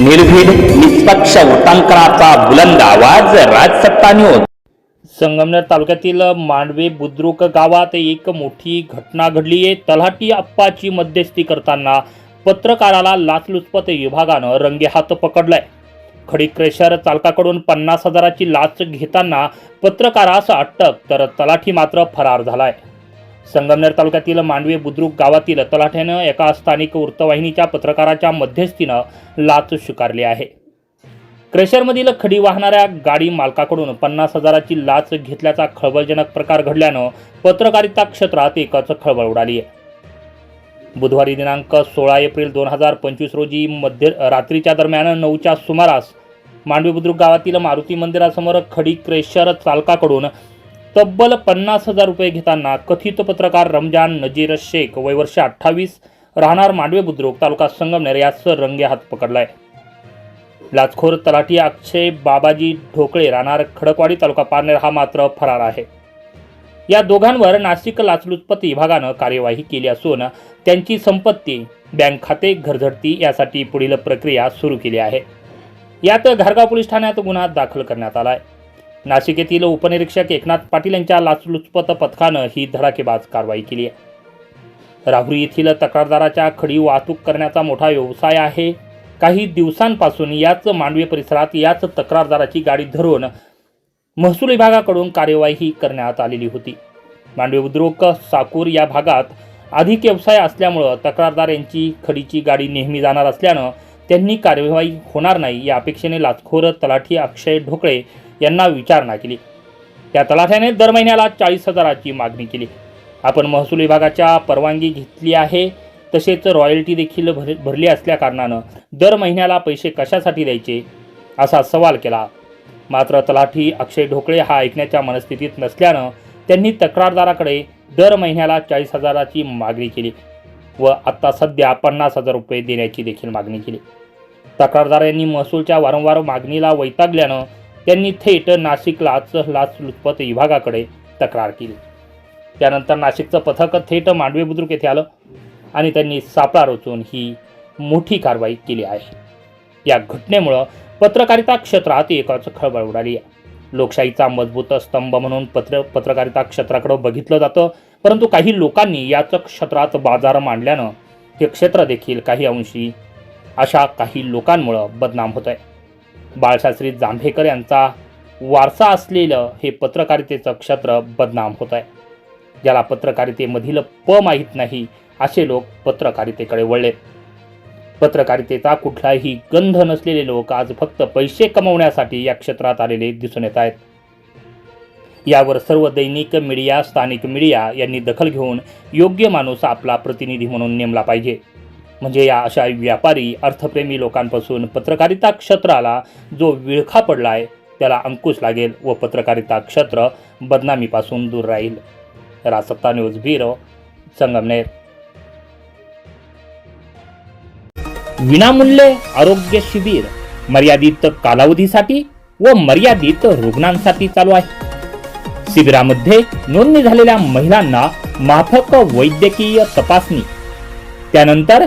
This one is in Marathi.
निर्भीड निष्पक्ष वृत्तांकनाचा बुलंद आवाज राजसत्ता न्यूज संगमनेर तालुक्यातील मांडवे बुद्रुक गावात एक मोठी घटना घडली आहे. तलाठी अप्पाची मध्यस्थी करताना पत्रकाराला लाचलुचपत विभागानं रंगेहात पकडलाय. खडी क्रेशर चालकाकडून पन्नास हजाराची लाच घेताना पत्रकारास अटक तर तलाठी मात्र फरार झालाय. संगमनेर तालुक्यातील मांडवे बुद्रुक गावातील तलाठ्यानं एका स्थानिक वृत्तवाहिनीच्या पत्रकाराच्या मध्यस्थीनं लाच स्वीकारली आहे. क्रेशरमधील खडी वाहणाऱ्या गाडी मालकाकडून पन्नास हजाराची लाच घेतल्याचा खळबळजनक प्रकार घडल्यानं पत्रकारिता क्षेत्रात एकच खळबळ उडाली आहे. बुधवारी दिनांक सोळा एप्रिल दोन हजार पंचवीस रोजी मध्य रात्रीच्या दरम्यान नऊच्या सुमारास मांडवी बुद्रुक गावातील मारुती मंदिरासमोर खडी क्रेशर चालकाकडून तब्बल पन्नास हजार रुपये घेताना कथित पत्रकार रमजान नजीर शेख वयवर्ष अठ्ठावीस राहणार मांडवे बुद्रुक तालुका संगमनेर यासह रंगे हात पकडलाय. लाचखोर तलाठी अक्षय बाबाजी ढोकळे राहणार खडकवाडी तालुका पारनेर हा मात्र फरार आहे. या दोघांवर नाशिक लाचलुचपत विभागानं कार्यवाही केली असून त्यांची संपत्ती बँक खाते घरझडती यासाठी पुढील प्रक्रिया सुरू केली आहे. यात घारगाव पोलीस ठाण्यात गुन्हा दाखल करण्यात आला आहे नाशिक येथील उपनिरीक्षक एकनाथ पाटील यांच्या लाचलुचपत पथकानं ही धडाकेबाज कारवाई केली आहे. राहुरी येथील तक्रारदाराच्या खडी वाहतूक करण्याचा मोठा व्यवसाय आहे. काही दिवसांपासून याच मांडवे परिसरात याच तक्रारदाराची गाडी धरून महसूल विभागाकडून कार्यवाही करण्यात आलेली होती. मांडवे उद्योग साकूर या भागात अधिक व्यवसाय असल्यामुळं तक्रारदार यांची खडीची गाडी नेहमी जाणार असल्यानं त्यांनी कार्यवाही होणार नाही. या अपेक्षेने लाचखोर तलाठी अक्षय ढोकळे यांना विचारणा केली. त्या तलाठ्याने दर महिन्याला चाळीस हजाराची मागणी केली. आपण महसूल विभागाच्या परवानगी घेतली आहे तसेच रॉयल्टी देखील भर भरली असल्याकारणानं दर महिन्याला पैसे कशासाठी द्यायचे असा सवाल केला. मात्र तलाठी अक्षय ढोकळे हा ऐकण्याच्या मनस्थितीत नसल्यानं त्यांनी तक्रारदाराकडे दर महिन्याला चाळीस हजाराची मागणी केली व आत्ता सध्या पन्नास हजार रुपये देण्याची देखील मागणी केली. तक्रारदार यांनी महसूलच्या वारंवार मागणीला वैतागल्यानं त्यांनी थेट नाशिक लाच लाचलुचपत विभागाकडे तक्रार केली. त्यानंतर नाशिकचं पथक थेट मांडवे बुद्रुक येथे आलं आणि त्यांनी सापळा रचून ही मोठी कारवाई केली आहे. या घटनेमुळं पत्रकारिता क्षेत्रात एकाच खळबळ उडाली आहे. लोकशाहीचा मजबूत स्तंभ म्हणून पत्र पत्रकारिता क्षेत्राकडं बघितलं जातं परंतु काही लोकांनी याच क्षेत्रात बाजार मांडल्यानं हे क्षेत्र देखील काही अंशी अशा काही लोकांमुळं बदनाम होत आहे बाळशास्त्री जांभेकर यांचा वारसा असलेलं हे पत्रकारितेचं क्षेत्र बदनाम होत आहे. ज्याला पत्रकारितेमधील प माहीत नाही असे लोक पत्रकारितेकडे वळले. पत्रकारितेचा कुठलाही गंध नसलेले लोक आज फक्त पैसे कमवण्यासाठी या क्षेत्रात आलेले दिसून येत आहेत. यावर सर्व दैनिक मीडिया स्थानिक मीडिया यांनी दखल घेऊन योग्य माणूस आपला प्रतिनिधी म्हणून नेमला पाहिजे. म्हणजे या अशा व्यापारी अर्थप्रेमी लोकांपासून पत्रकारिता क्षेत्राला जो विळखा पडला आहे त्याला अंकुश लागेल व पत्रकारिता क्षेत्र बदनामीपासून दूर राहील. रासत्ता न्यूज ब्युरो संगमनेर. विनामूल्य आरोग्य शिबिर मर्यादित कालावधीसाठी व मर्यादित रुग्णांसाठी चालू आहे. शिबिरामध्ये नोंदणी झालेल्या महिलांना माफक वैद्यकीय तपासणी. त्यानंतर